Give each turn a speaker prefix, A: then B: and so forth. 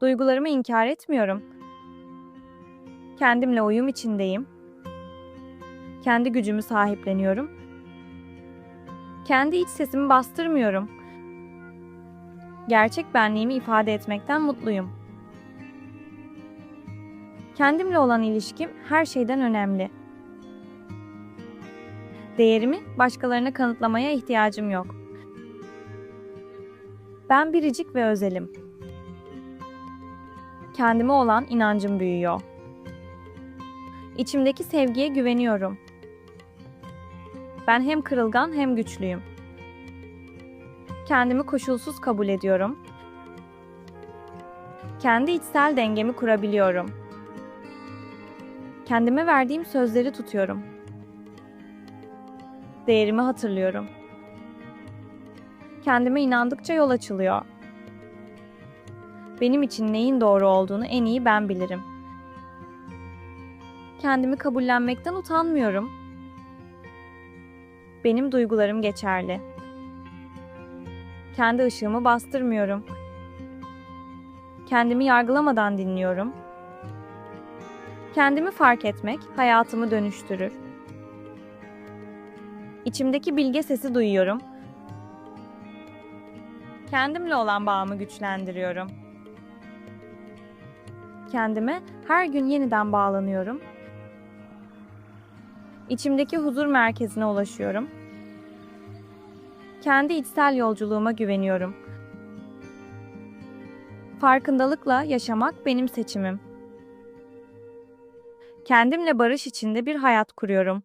A: Duygularımı inkar etmiyorum. Kendimle uyum içindeyim. Kendi gücümü sahipleniyorum. Kendi iç sesimi bastırmıyorum. Gerçek benliğimi ifade etmekten mutluyum. Kendimle olan ilişkim her şeyden önemli. Değerimi başkalarına kanıtlamaya ihtiyacım yok. Ben biricik ve özelim. Kendime olan inancım büyüyor. İçimdeki sevgiye güveniyorum. Ben hem kırılgan hem güçlüyüm. Kendimi koşulsuz kabul ediyorum. Kendi içsel dengemi kurabiliyorum. Kendime verdiğim sözleri tutuyorum. Değerimi hatırlıyorum. Kendime inandıkça yol açılıyor. Benim için neyin doğru olduğunu en iyi ben bilirim. Kendimi kabullenmekten utanmıyorum. Benim duygularım geçerli. Kendi ışığımı bastırmıyorum. Kendimi yargılamadan dinliyorum. Kendimi fark etmek hayatımı dönüştürür. İçimdeki bilge sesi duyuyorum. Kendimle olan bağımı güçlendiriyorum. Kendime her gün yeniden bağlanıyorum. İçimdeki huzur merkezine ulaşıyorum. Kendi içsel yolculuğuma güveniyorum. Farkındalıkla yaşamak benim seçimim. Kendimle barış içinde bir hayat kuruyorum.